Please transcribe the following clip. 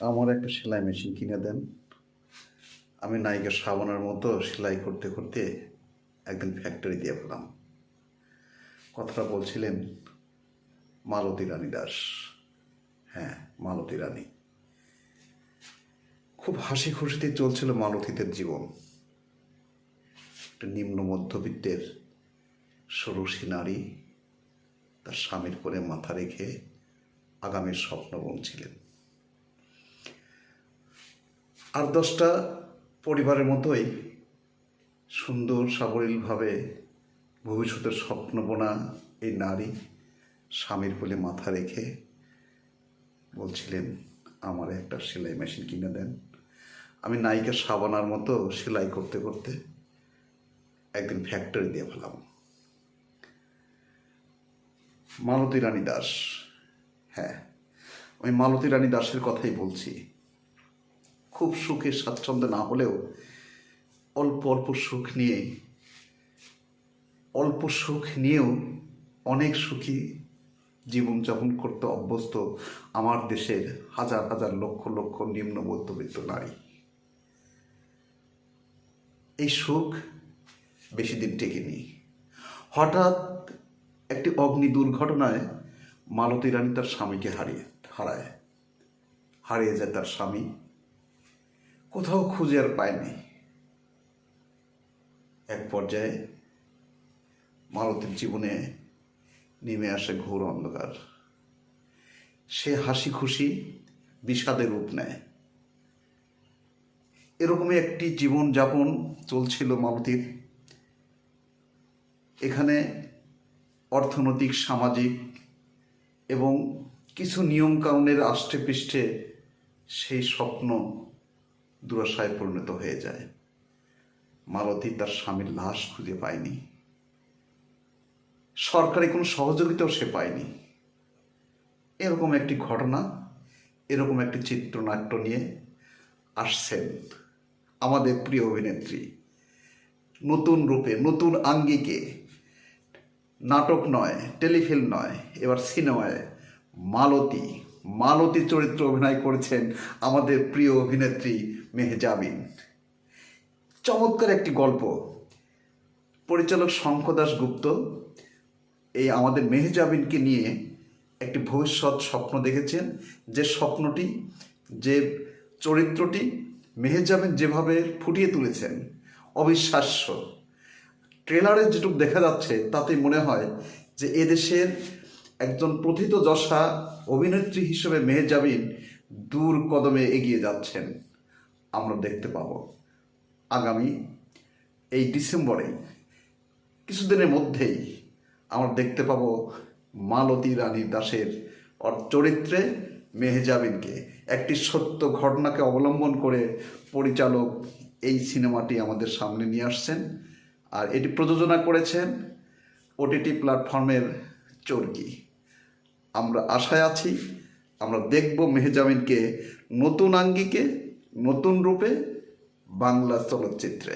আমার একটা সেলাই মেশিন কিনে দেন। আমি নায়িকা শ্রাবণের মতো সেলাই করতে করতে একদিন ফ্যাক্টরি দিয়ে পেলাম কথাটা বলছিলেন, মালতী রানী দাস। হ্যাঁ মালতী রানী। খুব হাসি খুশিতে চলছিল মালতীদের জীবন। একটা নিম্ন মধ্যবিত্তের ষোড়শী নারী তার স্বামীর করে মাথা রেখে আগামীর স্বপ্ন বুনছিলেন। আর দশটা পরিবারের মতোই সুন্দর সাবলীলভাবে ভবিষ্যতের স্বপ্ন বোনা এই নারী স্বামীর কোলে মাথা রেখে বলছিলেন, আমার একটা সেলাই মেশিন কিনে দেন। আমি নায়িকা সাবানার মতো সেলাই করতে করতে একদিন ফ্যাক্টরি দিয়ে ফেলাম। মালতী রানী দাস হ্যাঁ আমি মালতী রানী দাসের কথাই বলছি। খুব সুখে স্বাচ্ছন্দ্য না হলেও অল্প অল্প সুখ নিয়ে, অল্প সুখ নিয়েও অনেক সুখী জীবনযাপন করতে অভ্যস্ত আমার দেশের হাজার হাজার লক্ষ লক্ষ নিম্ন মধ্যবিত্ত নারী। এই সুখ বেশি দিন টেকেনি। হঠাৎ একটি অগ্নি দুর্ঘটনায় মালতী রানী তার স্বামীকে হারিয়ে, হারায়। হারিয়ে যায় তার স্বামী। কোথাও খুঁজে আর পায়নি এক পর্যায়ে মালতীর জীবনে নেমে আসে ঘোর অন্ধকার। সে হাসি খুশি বিষাদের রূপ নেয়। এরকমই একটি জীবন যাপন চলছিল মালতীর। এখানে অর্থনৈতিক, সামাজিক এবং কিছু নিয়মকানুনের আষ্টে পৃষ্ঠে সেই স্বপ্ন দুরাশায় পরিণত হয়ে যায়। মালতী তার স্বামীর লাশ খুঁজে পায়নি। সরকারি কোনো সহযোগিতাও সে পায়নি। এরকম একটি ঘটনা, এরকম একটি চিত্রনাট্য নিয়ে আসছেন আমাদের প্রিয় অভিনেত্রী। নতুন রূপে, নতুন আঙ্গিকে। নাটক নয়, টেলিফিল্ম নয়, এবার সিনেমায় মালতী। মালতী চরিত্র অভিনয় করেছেন আমাদের প্রিয় অভিনেত্রী মেহজাবিন। চমৎকার একটি গল্প। পরিচালক শঙ্খদাস গুপ্ত, এই আমাদের মেহজাবিনকে নিয়ে একটি ভবিষ্যৎ স্বপ্ন দেখেছেন। যে স্বপ্নটি, যে চরিত্রটি মেহেজাবিন যেভাবে ফুটিয়ে তুলেছেন, অবিশ্বাস্য। ট্রেলারে যেটুকু দেখা যাচ্ছে তাতে মনে হয় যে এদেশের একজন প্রথিত যশা অভিনেত্রী হিসেবে মেহেজাবিন দূর কদমে এগিয়ে যাচ্ছেন। আমরা দেখতে পাব। আগামী এই ডিসেম্বরেই কিছুদিনের মধ্যেই আমরা দেখতে পাব মালতী রানী দাসের চরিত্রে মেহজাবিনকে। একটি সত্য ঘটনাকে অবলম্বন করে পরিচালক এই সিনেমাটি আমাদের সামনে নিয়ে আসছেন। আর এটি প্রযোজনা করেছেন ওটিটি প্ল্যাটফর্মের চরকি। আমরা আশায় আছি আমরা দেখব মেহজামিনকে নতুন আঙ্গিকে নতুন রূপে বাংলা চলচ্চিত্রে।